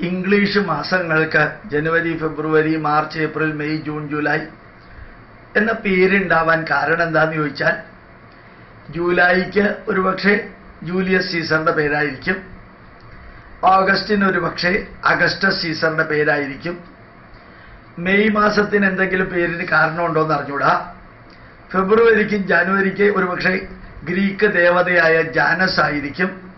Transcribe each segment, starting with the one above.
English മാസങ്ങൾക്ക് ജനുവരി ഫെബ്രുവരി March April May June July എന്ന പേരുണ്ടാവാൻ കാരണം എന്താന്ന് ചോദിച്ചാൽ ജൂലൈക്ക് ഒരുപക്ഷെ ജൂലിയസ് സീസറിന്റെ പേരായിരിക്കും. ഓഗസ്റ്റിന് ഒരുപക്ഷെ അഗസ്റ്റസ് സീസറിന്റെ പേരായിരിക്കും. മെയ് മാസത്തിന് എന്തെങ്കിലും പേരിന് കാരണമുണ്ടോ എന്ന് അറിഞ്ഞൂടാ ഫെബ്രുവരിക്കും ജാനുവരിക്ക് ഒരുപക്ഷെ ഗ്രീക്ക് ദേവതയായ ജാനസ് ആയിരിക്കും.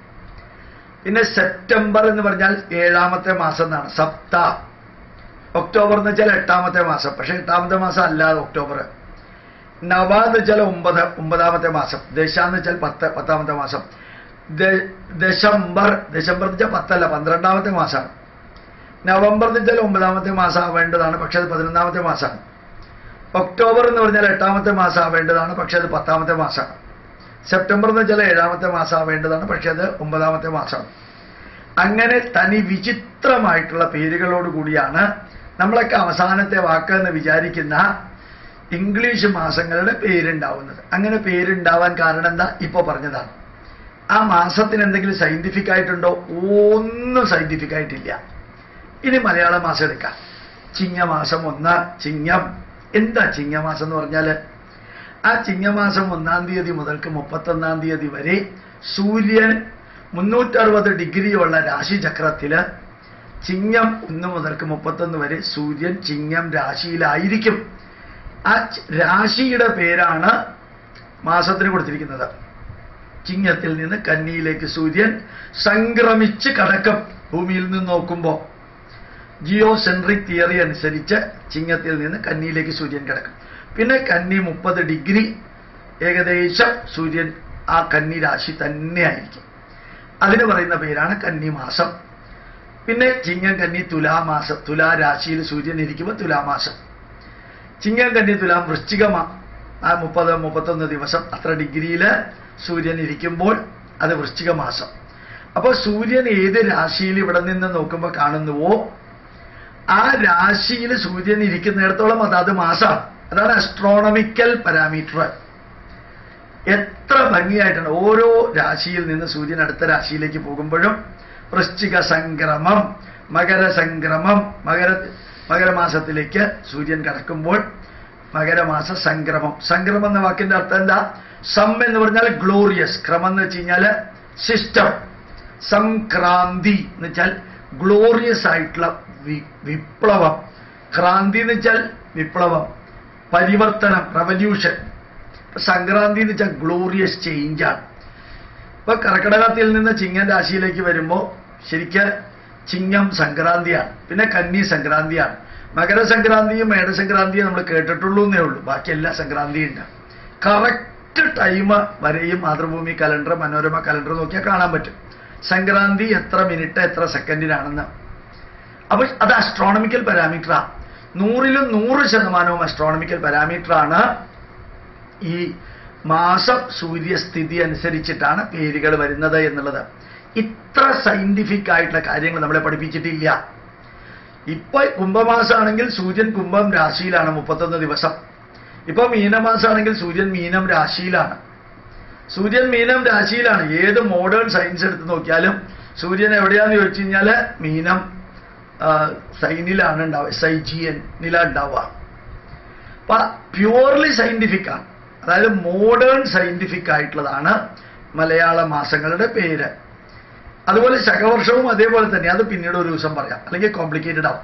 പിന്നെ സെപ്റ്റംബർ എന്ന് പറഞ്ഞാൽ ഏഴാമത്തെ മാസം എന്നാണ്. സപ്ത. ഒക്ടോബർ എന്ന് വെച്ചാൽ എട്ടാമത്തെ മാസം. പക്ഷെ എട്ടാമത്തെ മാസം അല്ലാതെ ഒക്ടോബർ. നവ എന്ന് വെച്ചാൽ ഒമ്പത് ഒമ്പതാമത്തെ മാസം. ദശ എന്ന് വെച്ചാൽ പത്ത് പത്താമത്തെ മാസം. ദശംബർ ദശംബർ എന്ന് വെച്ചാൽ പത്തല്ല പന്ത്രണ്ടാമത്തെ മാസമാണ് നവംബർ എന്ന് വെച്ചാൽ ഒമ്പതാമത്തെ മാസം ആവേണ്ടതാണ് പക്ഷെ അത് പതിനൊന്നാമത്തെ മാസമാണ് ഒക്ടോബർ എന്ന് പറഞ്ഞാൽ എട്ടാമത്തെ മാസം ആവേണ്ടതാണ് പക്ഷെ അത് പത്താമത്തെ മാസമാണ് സെപ്റ്റംബർ എന്ന് വെച്ചാൽ ഏഴാമത്തെ മാസം ആവേണ്ടതാണ് പക്ഷെ അത് ഒമ്പതാമത്തെ മാസമാണ്. അങ്ങനെ തനി വിചിത്രമായിട്ടുള്ള പേരുകളോട് കൂടിയാണ് നമ്മളൊക്കെ അവസാനത്തെ വാക്ക് എന്ന് വിചാരിക്കുന്ന ഇംഗ്ലീഷ് മാസങ്ങളുടെ പേരുണ്ടാവുന്നത്. അങ്ങനെ പേരുണ്ടാവാൻ കാരണം എന്താ? ഇപ്പൊ പറഞ്ഞതാണ്. ആ മാസത്തിന് എന്തെങ്കിലും സയന്റിഫിക് ആയിട്ടുണ്ടോ? ഒന്നും സയന്റിഫിക് ആയിട്ടില്ല. ഇനി മലയാള മാസം എടുക്കാം. ചിങ്ങമാസം ഒന്ന് ചിങ്ങം. എന്താ ചിങ്ങമാസം എന്ന് പറഞ്ഞാൽ? ആ ചിങ്ങമാസം ഒന്നാം തീയതി മുതൽക്ക് മുപ്പത്തൊന്നാം തീയതി വരെ സൂര്യൻ മുന്നൂറ്ററുപത് ഡിഗ്രിയുള്ള രാശിചക്രത്തിൽ ചിങ്ങം ഒന്ന് മുതൽക്ക് മുപ്പത്തൊന്ന് വരെ സൂര്യൻ ചിങ്ങം രാശിയിലായിരിക്കും. ആ രാശിയുടെ പേരാണ് മാസത്തിന് കൊടുത്തിരിക്കുന്നത്. ചിങ്ങത്തിൽ നിന്ന് കന്നിയിലേക്ക് സൂര്യൻ സംക്രമിച്ച് കടക്കും. ഭൂമിയിൽ നിന്ന് നോക്കുമ്പോൾ ജിയോ സെൻട്രിക് തിയറി അനുസരിച്ച് ചിങ്ങത്തിൽ നിന്ന് കന്നിയിലേക്ക് സൂര്യൻ കിടക്കും. പിന്നെ കന്നി മുപ്പത് ഡിഗ്രി ഏകദേശം സൂര്യൻ ആ കന്നി രാശി തന്നെ ആയിരിക്കും അതിന് പറയുന്ന പേരാണ് കന്നി മാസം. പിന്നെ ചിങ്ങം കന്നി തുലാമാസം തുലാരാശിയിൽ സൂര്യൻ ഇരിക്കുമ്പോൾ തുലാമാസം ചിങ്ങം കന്നി തുലാം വൃശ്ചികമാ ആ മുപ്പത് മുപ്പത്തൊന്ന് ദിവസം അത്ര ഡിഗ്രിയിൽ സൂര്യൻ ഇരിക്കുമ്പോൾ അത് വൃശ്ചിക മാസം. അപ്പോൾ സൂര്യൻ ഏത് രാശിയിൽ ഇവിടെ നിന്ന് നോക്കുമ്പോൾ കാണുന്നുവോ ആ രാശിയിൽ സൂര്യൻ ഇരിക്കുന്നിടത്തോളം അതാത് മാസമാണ് അതാണ് അസ്ട്രോണമിക്കൽ പാരാമീറ്റർ എത്ര ഭംഗിയായിട്ടാണ് ഓരോ രാശിയിൽ നിന്ന് സൂര്യൻ അടുത്ത രാശിയിലേക്ക് പോകുമ്പോഴും വൃശ്ചിക സംക്രമം മകരസംക്രമം മകര മകരമാസത്തിലേക്ക് സൂര്യൻ കടക്കുമ്പോൾ മകരമാസ സംക്രമം. സംക്രമം എന്ന വാക്കിന്റെ അർത്ഥം എന്താ? സം എന്ന് പറഞ്ഞാൽ ഗ്ലോറിയസ് ക്രമം എന്ന് വെച്ച് കഴിഞ്ഞാൽ സിസ്റ്റം സംക്രാന്തി എന്ന് വെച്ചാൽ ഗ്ലോറിയസ് ആയിട്ടുള്ള വിപ്ലവം. ക്രാന്തി എന്ന് വെച്ചാൽ വിപ്ലവം. പരിവർത്തനം റവല്യൂഷൻ സംക്രാന്തി എന്ന് വെച്ചാൽ ഗ്ലോറിയസ് ചേഞ്ചാണ് ഇപ്പൊ കർക്കിടകത്തിൽ നിന്ന് ചിങ്ങൻ രാശിയിലേക്ക് വരുമ്പോൾ ശരിക്ക് ചിങ്ങം സംക്രാന്തിയാണ്. പിന്നെ കന്നി സംക്രാന്തിയാണ്. മകരസംക്രാന്തിയും മേടസംക്രാന്തിയും നമ്മൾ കേട്ടിട്ടുള്ളൂ എന്നേ ഉള്ളൂ. ബാക്കി എല്ലാ സംക്രാന്തിയും ഉണ്ട് കറക്റ്റ് ടൈം വരെയും മാതൃഭൂമി കലണ്ടർ മനോരമ കലണ്ടർ നോക്കിയാൽ കാണാൻ പറ്റും. സംക്രാന്തി എത്ര മിനിറ്റ് എത്ര സെക്കൻഡിലാണെന്ന് അപ്പൊ അത് അസ്ട്രോണമിക്കൽ പാരാമീറ്ററാ നൂറിലും നൂറ് ശതമാനവും അസ്ട്രോണമിക്കൽ പാരാമീറ്ററാണ് ഈ മാസം സൂര്യസ്ഥിതി അനുസരിച്ചിട്ടാണ് പേരുകൾ വരുന്നത് എന്നുള്ളത്. ഇത്ര സയന്റിഫിക് ആയിട്ടുള്ള കാര്യങ്ങൾ നമ്മളെ പഠിപ്പിച്ചിട്ടില്ല. ഇപ്പൊ കുംഭമാസമാണെങ്കിൽ സൂര്യൻ കുംഭം രാശിയിലാണ് മുപ്പത്തൊന്ന് ദിവസം. ഇപ്പൊ മീനമാസമാണെങ്കിൽ സൂര്യൻ മീനം രാശിയിലാണ്. സൂര്യൻ മീനം രാശിയിലാണ്. ഏത് മോഡേൺ സയൻസ് എടുത്ത് നോക്കിയാലും സൂര്യൻ എവിടെയാന്ന് ചോദിച്ചു കഴിഞ്ഞാൽ മീനം സൈനിലാണ് ഉണ്ടാവുക എന്നില ഉണ്ടാവുക അപ്പൊ പ്യുവർലി സയന്റിഫിക് ആണ്. അതായത് മോഡേൺ സയന്റിഫിക് ആയിട്ടുള്ളതാണ് മലയാള മാസങ്ങളുടെ പേര്. അതുപോലെ ശകവർഷവും അതേപോലെ തന്നെ അത് പിന്നീട് ഒരു ദിവസം പറയാം. അല്ലെങ്കിൽ കോംപ്ലിക്കേറ്റഡ് ആവും.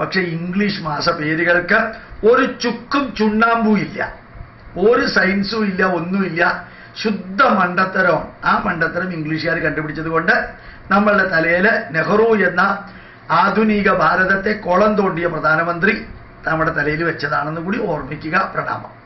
പക്ഷെ ഇംഗ്ലീഷ് മാസ പേരുകൾക്ക് ഒരു ചുക്കും ചുണ്ണാമ്പും ഇല്ല. ഒരു സയൻസും ഇല്ല ഒന്നുമില്ല ശുദ്ധ മണ്ടത്തരമാണ് ആ മണ്ടത്തരം ഇംഗ്ലീഷുകാർ കണ്ടുപിടിച്ചത് കൊണ്ട് നമ്മളുടെ തലയിൽ നെഹ്റു എന്ന ആധുനിക ഭാരതത്തെ കൊളം തോണ്ടിയ പ്രധാനമന്ത്രി നമ്മുടെ തലയിൽ വെച്ചതാണെന്ന് കൂടി ഓർമ്മിക്കുക പ്രണാമം.